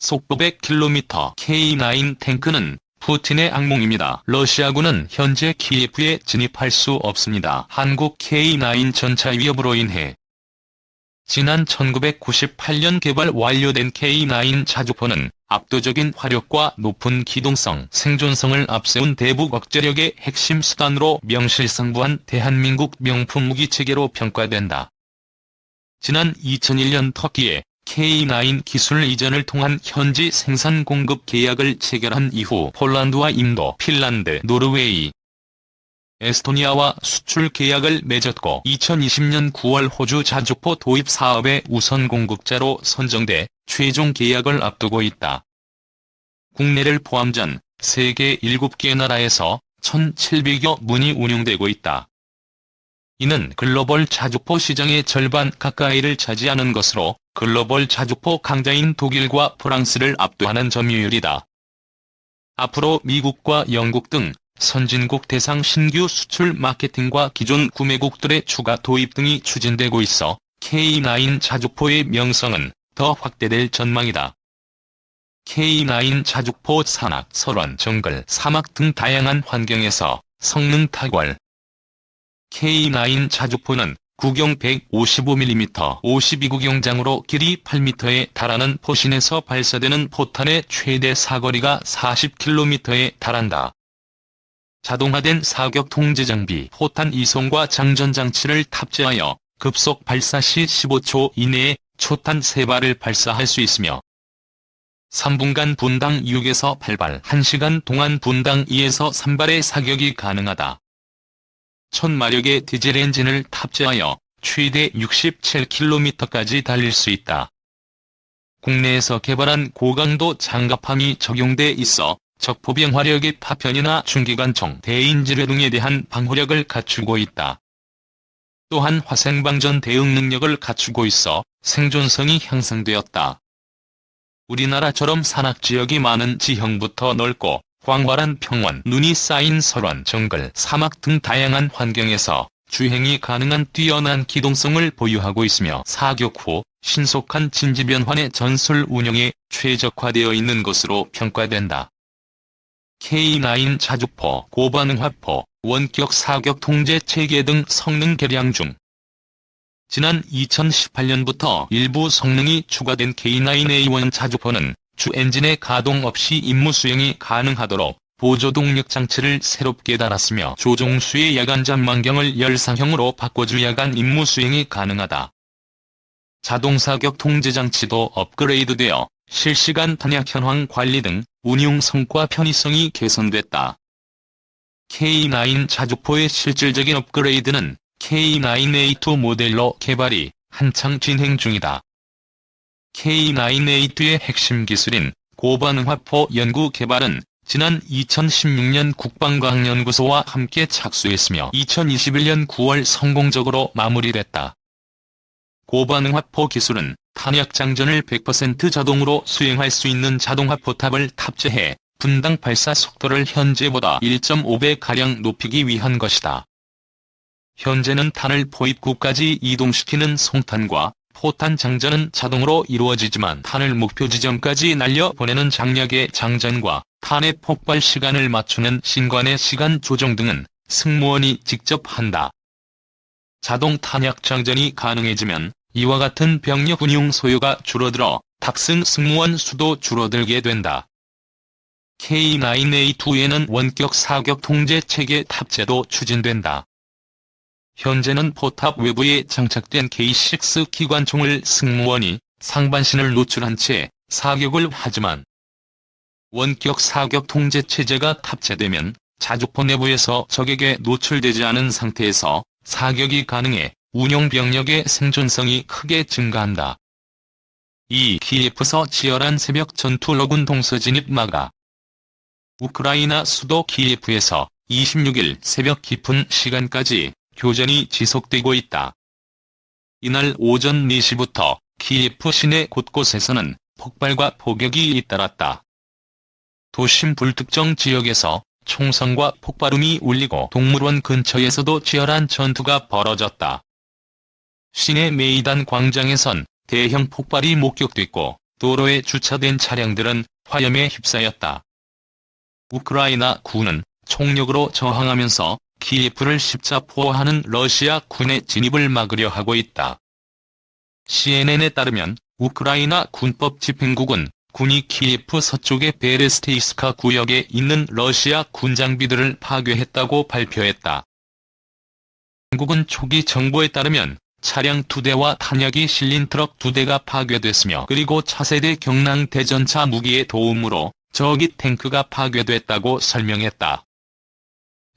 속도 100km K9 탱크는 푸틴의 악몽입니다. 러시아군은 현재 키예프에 진입할 수 없습니다. 한국 K9 전차 위협으로 인해 지난 1998년 개발 완료된 K9 자주포는 압도적인 화력과 높은 기동성, 생존성을 앞세운 대북 억제력의 핵심 수단으로 명실상부한 대한민국 명품 무기 체계로 평가된다. 지난 2001년 터키에 K9 기술 이전을 통한 현지 생산 공급 계약을 체결한 이후 폴란드와 인도, 핀란드, 노르웨이, 에스토니아와 수출 계약을 맺었고 2020년 9월 호주 자주포 도입 사업의 우선 공급자로 선정돼 최종 계약을 앞두고 있다. 국내를 포함 전 세계 7개 나라에서 1,700여 문이 운영되고 있다. 이는 글로벌 자주포 시장의 절반 가까이를 차지하는 것으로 글로벌 자주포 강자인 독일과 프랑스를 압도하는 점유율이다. 앞으로 미국과 영국 등 선진국 대상 신규 수출 마케팅과 기존 구매국들의 추가 도입 등이 추진되고 있어 K9 자주포의 명성은 더 확대될 전망이다. K9 자주포 산악, 설원, 정글, 사막 등 다양한 환경에서 성능 탁월. K9 자주포는 구경 155mm 52구경장으로 길이 8m에 달하는 포신에서 발사되는 포탄의 최대 사거리가 40km에 달한다. 자동화된 사격 통제 장비 포탄 이송과 장전 장치를 탑재하여 급속 발사 시 15초 이내에 초탄 3발을 발사할 수 있으며 3분간 분당 6에서 8발, 1시간 동안 분당 2에서 3발의 사격이 가능하다. 1000마력의 디젤 엔진을 탑재하여 최대 67km까지 달릴 수 있다. 국내에서 개발한 고강도 장갑함이 적용돼 있어 적포병 화력의 파편이나 중기관총, 대인지뢰 등에 대한 방호력을 갖추고 있다. 또한 화생방전 대응 능력을 갖추고 있어 생존성이 향상되었다. 우리나라처럼 산악지역이 많은 지형부터 넓고 광활한 평원, 눈이 쌓인 설원, 정글, 사막 등 다양한 환경에서 주행이 가능한 뛰어난 기동성을 보유하고 있으며 사격 후 신속한 진지변환의 전술 운영에 최적화되어 있는 것으로 평가된다. K9 자주포, 고반응 화포, 원격 사격 통제 체계 등 성능 개량 중. 지난 2018년부터 일부 성능이 추가된 K9A1 자주포는 주 엔진의 가동 없이 임무 수행이 가능하도록 보조동력 장치를 새롭게 달았으며 조종수의 야간 잠망경을 열상형으로 바꿔주 야간 임무 수행이 가능하다. 자동사격 통제 장치도 업그레이드되어 실시간 탄약 현황 관리 등 운용 성과 편의성이 개선됐다. K9 자주포의 실질적인 업그레이드는 K9A2 모델로 개발이 한창 진행 중이다. K9A2의 핵심 기술인 고반응화포 연구 개발은 지난 2016년 국방과학연구소와 함께 착수했으며 2021년 9월 성공적으로 마무리됐다. 고반응화포 기술은 탄약 장전을 100% 자동으로 수행할 수 있는 자동화 포탑을 탑재해 분당 발사 속도를 현재보다 1.5배가량 높이기 위한 것이다. 현재는 탄을 포입구까지 이동시키는 송탄과 포탄 장전은 자동으로 이루어지지만 탄을 목표 지점까지 날려보내는 장력의 장전과 탄의 폭발 시간을 맞추는 신관의 시간 조정 등은 승무원이 직접 한다. 자동 탄약 장전이 가능해지면 이와 같은 병력 운용 소요가 줄어들어 탑승 승무원 수도 줄어들게 된다. K9A2에는 원격 사격 통제 체계 탑재도 추진된다. 현재는 포탑 외부에 장착된 K6 기관총을 승무원이 상반신을 노출한 채 사격을 하지만 원격 사격 통제 체제가 탑재되면 자주포 내부에서 적에게 노출되지 않은 상태에서 사격이 가능해 운용 병력의 생존성이 크게 증가한다. 이 키예프서 치열한 새벽 전투 러군 동서 진입 막아 우크라이나 수도 키예프에서 26일 새벽 깊은 시간까지 교전이 지속되고 있다. 이날 오전 4시부터 키예프 시내 곳곳에서는 폭발과 폭격이 잇따랐다. 도심 불특정 지역에서 총성과 폭발음이 울리고 동물원 근처에서도 치열한 전투가 벌어졌다. 시내 메이단 광장에선 대형 폭발이 목격됐고 도로에 주차된 차량들은 화염에 휩싸였다. 우크라이나 군은 총력으로 저항하면서 키예프를 십자포화하는 러시아 군의 진입을 막으려 하고 있다. CNN에 따르면 우크라이나 군법 집행국은 군이 키예프 서쪽의 베레스테이스카 구역에 있는 러시아 군 장비들을 파괴했다고 발표했다. 한국은 초기 정보에 따르면 차량 두 대와 탄약이 실린 트럭 두 대가 파괴됐으며 그리고 차세대 경량 대전차 무기의 도움으로 저기 탱크가 파괴됐다고 설명했다.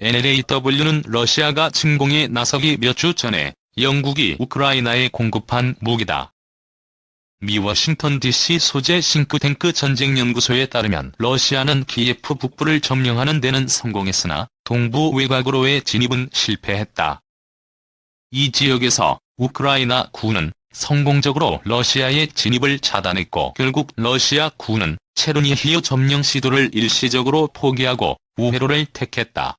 NLAW는 러시아가 침공에 나서기 몇 주 전에 영국이 우크라이나에 공급한 무기다. 미 워싱턴 DC 소재 싱크탱크 전쟁연구소에 따르면 러시아는 키예프 북부를 점령하는 데는 성공했으나 동부 외곽으로의 진입은 실패했다. 이 지역에서 우크라이나 군은 성공적으로 러시아의 진입을 차단했고 결국 러시아 군은 체르니히오 점령 시도를 일시적으로 포기하고 우회로를 택했다.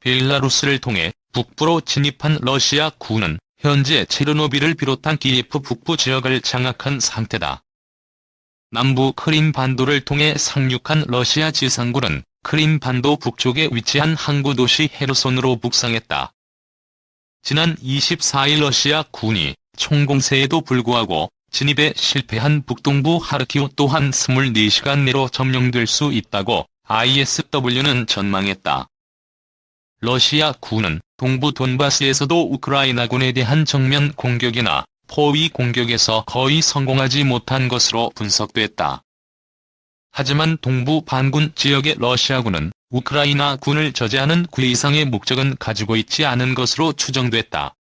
벨라루스를 통해 북부로 진입한 러시아 군은 현재 체르노빌을 비롯한 키예프 북부 지역을 장악한 상태다. 남부 크림 반도를 통해 상륙한 러시아 지상군은 크림 반도 북쪽에 위치한 항구 도시 헤르손으로 북상했다. 지난 24일 러시아 군이 총공세에도 불구하고 진입에 실패한 북동부 하르키우 또한 24시간 내로 점령될 수 있다고 ISW는 전망했다. 러시아 군은 동부 돈바스에서도 우크라이나군에 대한 정면 공격이나 포위 공격에서 거의 성공하지 못한 것으로 분석됐다. 하지만 동부 반군 지역의 러시아군은 우크라이나 군을 저지하는 그 이상의 목적은 가지고 있지 않은 것으로 추정됐다.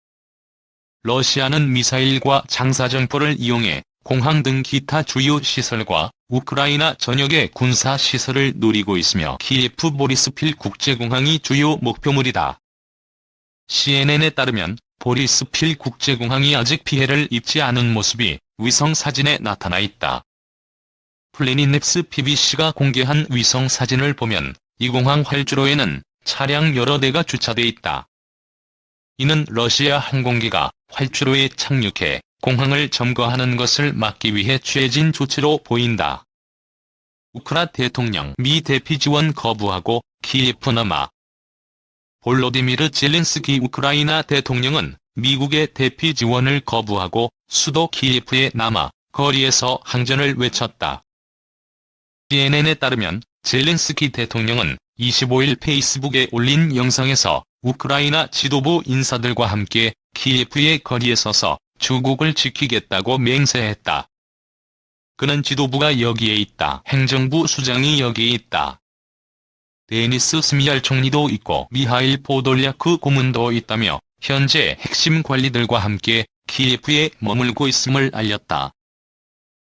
러시아는 미사일과 장사정포를 이용해 공항 등 기타 주요 시설과 우크라이나 전역의 군사 시설을 노리고 있으며 키예프 보리스필 국제공항이 주요 목표물이다. CNN에 따르면 보리스필 국제공항이 아직 피해를 입지 않은 모습이 위성 사진에 나타나 있다. 플래닛nep스 PBC가 공개한 위성 사진을 보면 이 공항 활주로에는 차량 여러 대가 주차돼 있다. 이는 러시아 항공기가 활주로에 착륙해 공항을 점거하는 것을 막기 위해 취해진 조치로 보인다. 우크라 대통령 미 대피 지원 거부하고 키예프 남아 볼로디미르 젤렌스키 우크라이나 대통령은 미국의 대피 지원을 거부하고 수도 키예프에 남아 거리에서 항전을 외쳤다. CNN에 따르면 젤렌스키 대통령은 25일 페이스북에 올린 영상에서 우크라이나 지도부 인사들과 함께 키예프의 거리에 서서 주국을 지키겠다고 맹세했다. 그는 지도부가 여기에 있다. 행정부 수장이 여기에 있다. 데니스 스미알 총리도 있고 미하일 포돌리아크 고문도 있다며 현재 핵심 관리들과 함께 키예프에 머물고 있음을 알렸다.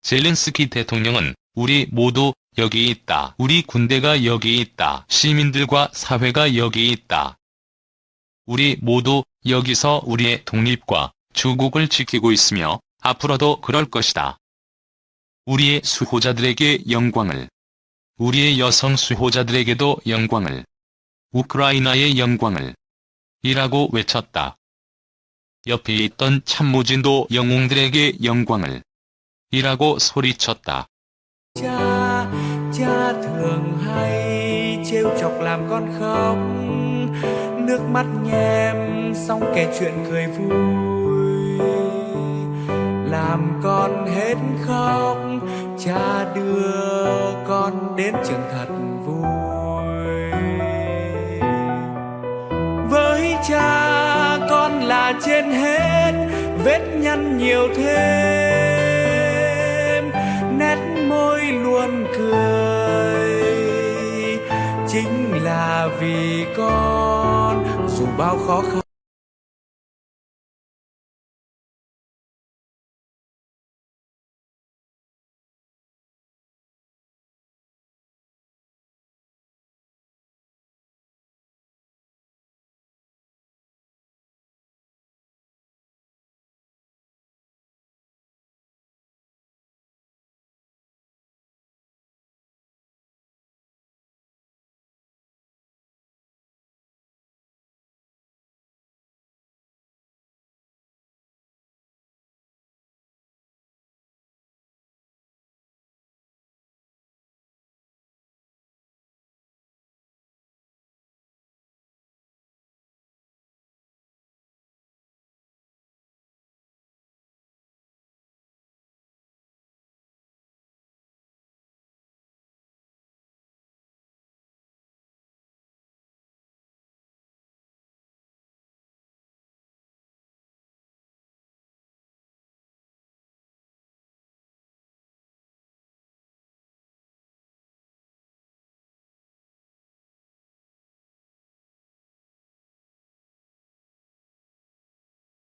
젤렌스키 대통령은 우리 모두 여기 있다. 우리 군대가 여기 있다. 시민들과 사회가 여기 있다. 우리 모두 여기서 우리의 독립과 주국을 지키고 있으며 앞으로도 그럴 것이다. 우리의 수호자들에게 영광을, 우리의 여성 수호자들에게도 영광을, 우크라이나의 영광을, 이라고 외쳤다. 옆에 있던 참모진도 영웅들에게 영광을, 이라고 소리쳤다. cha cha thường hay trêu chọc làm con khóc nước mắt nhem xong kể chuyện cười vui làm con hết khóc, cha đưa con đến trường thật vui. Với cha, con là trên hết, vết nhăn nhiều thêm. Nét môi luôn cười, chính là vì con, dù bao khó khăn.